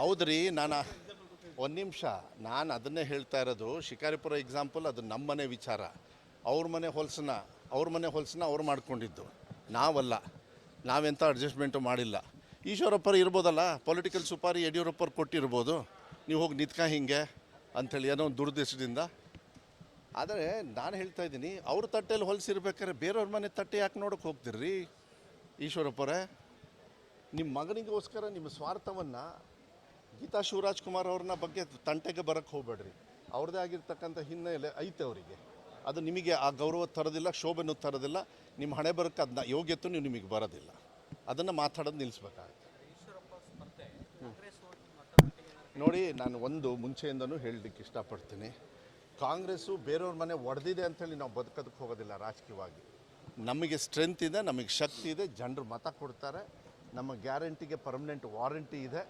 ಹೌದ್ರಿ, ನಾನು ಒಂದು ನಿಮಿಷ. ನಾನು ಅದನ್ನೇ ಹೇಳ್ತಾ ಇರೋದು, ಶಿಕಾರಿಪುರ ಎಕ್ಸಾಂಪಲ್ ಅದು ನಮ್ಮ ಮನೆ ವಿಚಾರ. ಅವ್ರ ಮನೆ ಹೊಲಸನ್ನ ಅವ್ರ ಮನೆ ಹೊಲಸನ್ನ ಅವ್ರು ಮಾಡ್ಕೊಂಡಿದ್ದು. ನಾವಲ್ಲ. ನಾವೆಂಥ ಅಡ್ಜಸ್ಟ್ಮೆಂಟು ಮಾಡಿಲ್ಲ. ಈಶ್ವರಪ್ಪರು ಇರ್ಬೋದಲ್ಲ ಪೊಲಿಟಿಕಲ್ ಸುಪಾರಿ ಯಡಿಯೂರಪ್ಪರು ಕೊಟ್ಟಿರ್ಬೋದು. ನೀವು ಹೋಗಿ ನಿತ್ಕ ಹಿಂಗೆ ಅಂಥೇಳಿ ಏನೋ ಒಂದು ದುರ್ದೇಶದಿಂದ ಆದರೆ ನಾನು ಹೇಳ್ತಾ ಇದ್ದೀನಿ, ಅವ್ರ ತಟ್ಟೆಯಲ್ಲಿ ಹೊಲಸಿರ್ಬೇಕಾದ್ರೆ ಬೇರೆಯವ್ರ ಮನೆ ತಟ್ಟೆ ಯಾಕೆ ನೋಡೋಕೆ ಹೋಗ್ತೀರಿ ಈಶ್ವರಪ್ಪರೇ ನಿಮ್ಮ ಮಗನಿಗೋಸ್ಕರ ನಿಮ್ಮ ಸ್ವಾರ್ಥವನ್ನು ಗೀತಾ ಶಿವರಾಜ್ ಕುಮಾರ್ ಅವ್ರನ್ನ ಬಗ್ಗೆ ತಂಟೆಗೆ ಬರೋಕ್ಕೆ ಹೋಗಬೇಡ್ರಿ. ಅವ್ರದ್ದೇ ಆಗಿರ್ತಕ್ಕಂಥ ಹಿನ್ನೆಲೆ ಐತೆ ಅವರಿಗೆ. ಅದು ನಿಮಗೆ ಆ ಗೌರವ ತರೋದಿಲ್ಲ ಶೋಭೆನೂ ತರೋದಿಲ್ಲ. ನಿಮ್ಮ ಹಣೆ ಬರೋಕ್ಕೆ ಅದನ್ನ ಯೋಗ್ಯತೆ ನೀವು ನಿಮಗೆ ಬರೋದಿಲ್ಲ. ಅದನ್ನು ಮಾತಾಡೋದು ನಿಲ್ಲಿಸ್ಬೇಕಾಗುತ್ತೆ ನೋಡಿ ನಾನು ಒಂದು ಮುಂಚೆಯಿಂದನೂ ಹೇಳಲಿಕ್ಕೆ ಇಷ್ಟಪಡ್ತೀನಿ. ಕಾಂಗ್ರೆಸ್ಸು ಬೇರೆಯವ್ರ ಮನೆ ಒಡೆದಿದೆ ಅಂತೇಳಿ ನಾವು ಬದುಕೋದಕ್ಕೆ ಹೋಗೋದಿಲ್ಲ ರಾಜಕೀಯವಾಗಿ. ನಮಗೆ ಸ್ಟ್ರೆಂತ್ ಇದೆ ನಮಗೆ ಶಕ್ತಿ ಇದೆ ಜನರು ಮತ ಕೊಡ್ತಾರೆ. ನಮ್ಮ ಗ್ಯಾರಂಟಿಗೆ ಪರ್ಮನೆಂಟ್ ವಾರಂಟಿ ಇದೆ.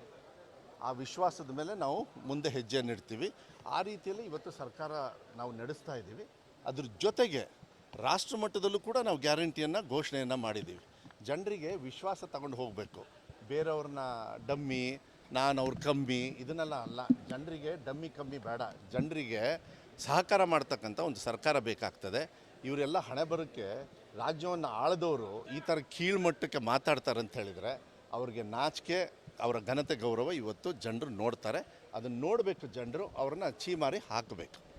ಆ ವಿಶ್ವಾಸದ ಮೇಲೆ ನಾವು ಮುಂದೆ ಹೆಜ್ಜೆಯನ್ನು ಇಡ್ತೀವಿ. ಆ ರೀತಿಯಲ್ಲಿ ಇವತ್ತು ಸರ್ಕಾರ ನಾವು ನಡೆಸ್ತಾ ಇದ್ದೀವಿ. ಅದ್ರ ಜೊತೆಗೆ ರಾಷ್ಟ್ರ ಮಟ್ಟದಲ್ಲೂ ಕೂಡ ನಾವು ಗ್ಯಾರಂಟಿಯನ್ನು ಘೋಷಣೆಯನ್ನು ಮಾಡಿದ್ದೀವಿ. ಜನರಿಗೆ ವಿಶ್ವಾಸ ತಗೊಂಡು ಹೋಗಬೇಕು. ಬೇರೆಯವ್ರನ್ನ ಡಮ್ಮಿ, ನಾನು ಅವ್ರ ಕಮ್ಮಿ ಇದನ್ನೆಲ್ಲ ಅಲ್ಲ. ಜನರಿಗೆ ಡಮ್ಮಿ ಕಮ್ಮಿ ಬೇಡ. ಜನರಿಗೆ ಸಹಕಾರ ಮಾಡ್ತಕ್ಕಂಥ ಒಂದು ಸರ್ಕಾರ ಬೇಕಾಗ್ತದೆ. ಇವರೆಲ್ಲ ಹಣೆ ಬರೋಕ್ಕೆ ರಾಜ್ಯವನ್ನು ಆಳಿದವರು ಈ ಥರ ಕೀಳ್ಮಟ್ಟಕ್ಕೆ ಮಾತಾಡ್ತಾರೆ ಅಂತ ಹೇಳಿದರೆ ಅವ್ರಿಗೆ ನಾಚಿಕೆ, ಅವರ ಘನತೆ ಗೌರವ ಇವತ್ತು ಜನರು ನೋಡ್ತಾರೆ. ಅದನ್ನು ನೋಡಬೇಕು ಜನರು, ಅವ್ರನ್ನ ಚೀಮಾರಿ ಹಾಕಬೇಕು.